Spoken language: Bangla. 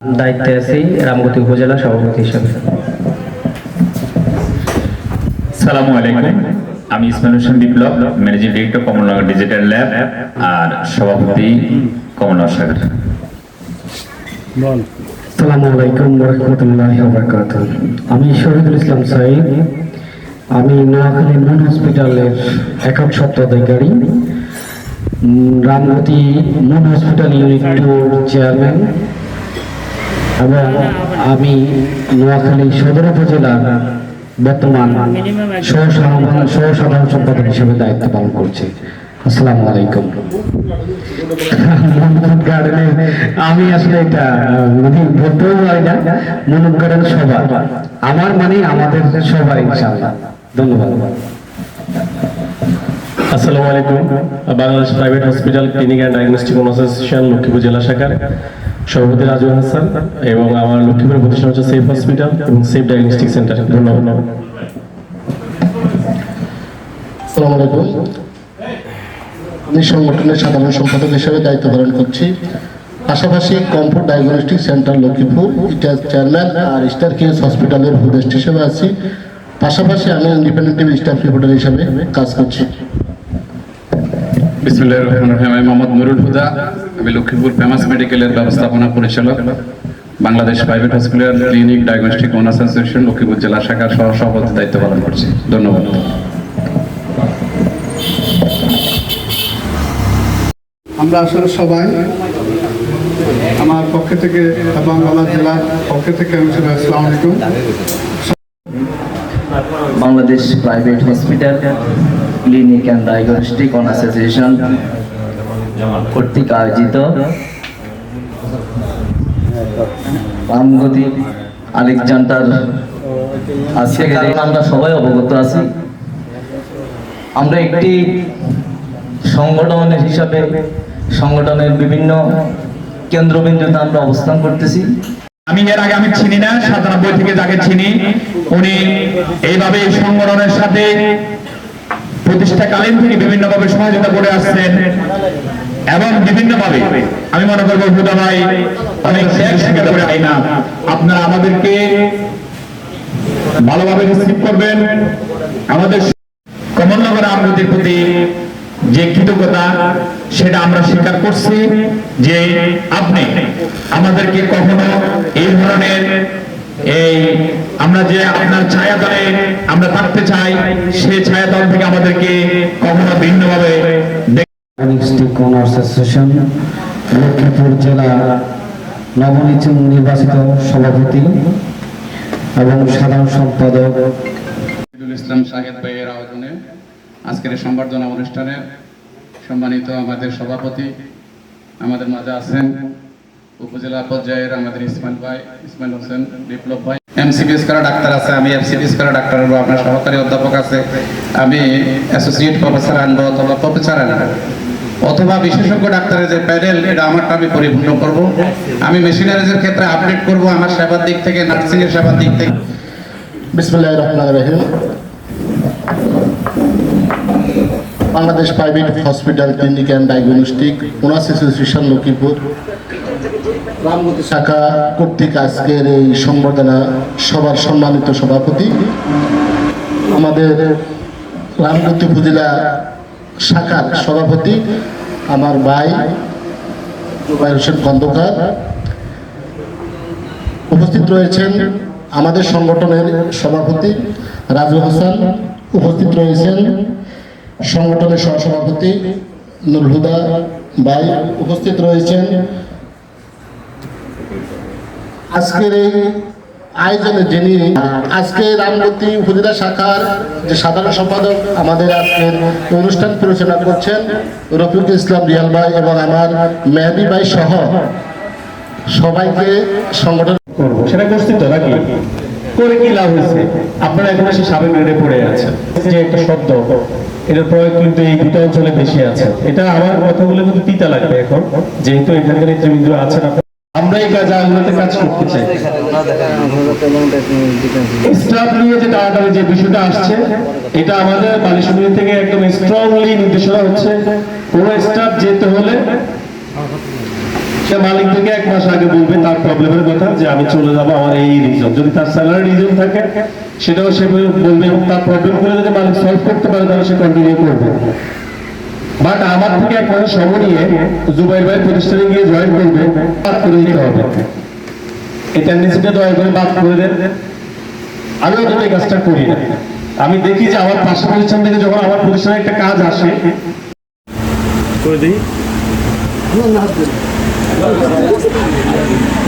দায়িত্বে আছি রামগতি উপজেলা সভাপতি হিসাবে। সালামু আলাইকুম। আমি Ismail Hossain Biplob managing director Kamalnagar digital lab আর সভাপতি কমলনগর শাখা আসসালামু আলাইকুম রহমতুল্লাহ বরকাত আমি শহীদুল ইসলাম সাইদ আমি নোয়াখালী মন হসপিটালের একক সত্ত্বাধিকারী উম, রামগতি মন হসপিটাল ইউনিট চেয়ারম্যান। এবং আমি নোয়াখালী সদর উপজেলার বর্তমান সহ সাধারণ- সম্পাদক হিসেবে দায়িত্ব পালন করছি। আসসালামু আলাইকুম। আমি আসলে এটা মানে বলতেও পারি না মনোনয়ন গার্ডেন সবার। আমার মানে আমাদের সবার, ইনশাআল্লাহ। ধন্যবাদ। আসসালামু আলাইকুম। Bangladesh private hospital clinic and diagnostic association Lakshmipur জেলা শাখার সভাপতি রাজু হাসান এবং আমার লক্ষ্মীপুর প্রতিষ্ঠান হচ্ছে সেফ হসপিটাল এবং সেফ ডায়াগনস্টিক সেন্টার ধন্যবাদ। আলাইকুম। আমি সংগঠনের সাধারণ সম্পাদক হিসেবে দায়িত্ব পালন করছি। পাশাপাশি কমফোর্ট ডায়াগনস্টিক সেন্টার লক্ষ্মীপুর, এটা চেয়ারম্যান আর স্টার কেস হসপিটালের উপদেষ্টা হিসেবে আছি। পাশাপাশি আমি ইন্ডিপেন্ডেন্ট স্টাফ রিপোর্টার হিসেবে কাজ করছি। রহিম। আমি লক্ষ্মীপুর ফেমাস মেডিকেলের ব্যবস্থাপনা পরিচালক। Bangladesh private hospital clinic diagnostic owners association Lakshmipur জেলা শাখার সহ সভাপতি দায়িত্ব পালন করছি। ধন্যবাদ। আমরা আসলে সবাই আমার পক্ষ থেকে এবং জেলার পক্ষ থেকে আমি সবাই আলাইকুম। Bangladesh private hospital, clinic and diagnostic on association কর্তৃক আয়োজিত। রামগতি আলেকজান্ডার, আজকে আমরা সবাই অবগত আছি। আমরা একটি সংগঠনের হিসাবে, সংগঠনের বিভিন্ন কেন্দ্রবিন্দুতে আমরা অবস্থান করতেছি। আমি এর আগে আমি চিনি না, সাতানব্বই থেকে যাকে চিনি, উনি এইভাবে এই সংগঠনের সাথে প্রতিষ্ঠাকালীন থেকে বিভিন্নভাবে সহযোগিতা করে আসছেন এবং বিভিন্নভাবে, আমি মনে করব হুদা ভাই অনেক না। আপনারা আমাদেরকে ভালোভাবে রিসিভ করবেন। আমাদের কমলনগর আমগতির প্রতি যে কৃতজ্ঞতা সেটা আমরা স্বীকার করছি যে আপনি আমাদেরকে কখনো এই ধরনের এই আমরা যে আপনার ছায়াতলে আমরা থাকতে চাই সেই ছায়াতল থেকে আমাদেরকে কখনো ভিন্নভাবে দেখ- অ্যাসোসিয়েশন লক্ষ্মীপুর জেলা নবনির্বাচিত সভাপতি এবং সাধারণ সম্পাদক ইসলাম শাহেদ ভাইয়ের আয়োজনে আজকের এই সংবর্ধনা অনুষ্ঠানে সম্মানিত আমাদের সভাপতি, আমাদের মাঝে আছেন উপজেলা পর্যায়ের আমাদের ইসমাইল ভাই, ইসমাইল হোসেন বিপ্লব ভাই। এমসিবিএস করা ডাক্তার আছে, আমি এফসিবিএস করা ডাক্তার হব, আপনার সহকারী অধ্যাপক আছে। আমি অ্যাসোসিয়েট প্রফেসর আনব, অথবা প্রফেসর আনব, অথবা বিশেষজ্ঞ ডাক্তারের যে প্যানেল এটা আমারটা আমি পরিপূর্ণ করব। আমি মেশিনারিজের ক্ষেত্রে আপডেট করব, আমার সেবার দিক থেকে নার্সিংয়ের সেবার দিক থেকে। বিসমুল্লাহ রহমান রহিম। Bangladesh private hospital clinic and diagnostic owners association Lakshmipur. শাখা কর্তৃক আজকের এই সংবর্ধনা সবার সম্মানিত সভাপতি। আমাদের রামগতি উপজেলা শাখার সভাপতি আমার ভাই জুবাইর হোসেন খন্দকার। উপস্থিত রয়েছেন আমাদের সংগঠনের সভাপতি রাজু হাসান। উপস্থিত রয়েছেন সংগঠনের সহসভাপতি নুরুল হুদা ভাই উপস্থিত রয়েছেন। আজকের এই আয়োজনে যিনি আজকে রামগতি উপজেলা শাখার যে সাধারণ সম্পাদক আমাদের আজকের অনুষ্ঠান পরিচালনা করছেন রফিকুল ইসলাম রিয়াল ভাই এবং আমার মেহদি ভাই সহ সবাইকে সংগঠন করব সেটা করছি তো নাকি? করে কি লাভ হয়েছে? আপনারা এখন এসে সাবেক পড়ে আছেন। যে একটা শব্দ। এটার প্রয়োগ কিন্তু এই দুটো অঞ্চলে বেশি আছে। এটা আমার কথাগুলো কিন্তু তিতা লাগবে এখন, যেহেতু এখানকার নেতৃবৃন্দ আছেন আপনারা আমরা এই কাজ আগুলোতে কাজ করতে চাই। স্টাফ নিয়ে যে টানাটানি যে বিষয়টা আসছে, এটা আমাদের বালি সমিতি থেকে একদম স্ট্রংলি নির্দেশনা হচ্ছে। কোন স্টাফ যেতে হলে সে মালিক থেকে এক মাস আগে বলবে তার প্রবলেমের কথা যে আমি চলে যাব আমার এই রিজন যদি তার স্যালারি রিজন থাকে সেটাও সে বলবে এবং তার প্রবলেম করে যদি মালিক সলভ করতে পারে তাহলে সে কন্টিনিউ করবে। বাট আমার থেকে এক মাসের সময় নিয়ে জুবাইর ভাই প্রতিষ্ঠানে গিয়ে জয়েন করবে বাদ করে দিতে হবে। এই টেন্ডেন্সিটা দয়া করে বাদ করে দেন। আমি অন্তত এই কাজটা করি না। আমি দেখি যে আমার পাশে প্রতিষ্ঠান থেকে যখন আমার প্রতিষ্ঠানে একটা কাজ আসে করে দিই। Thank you.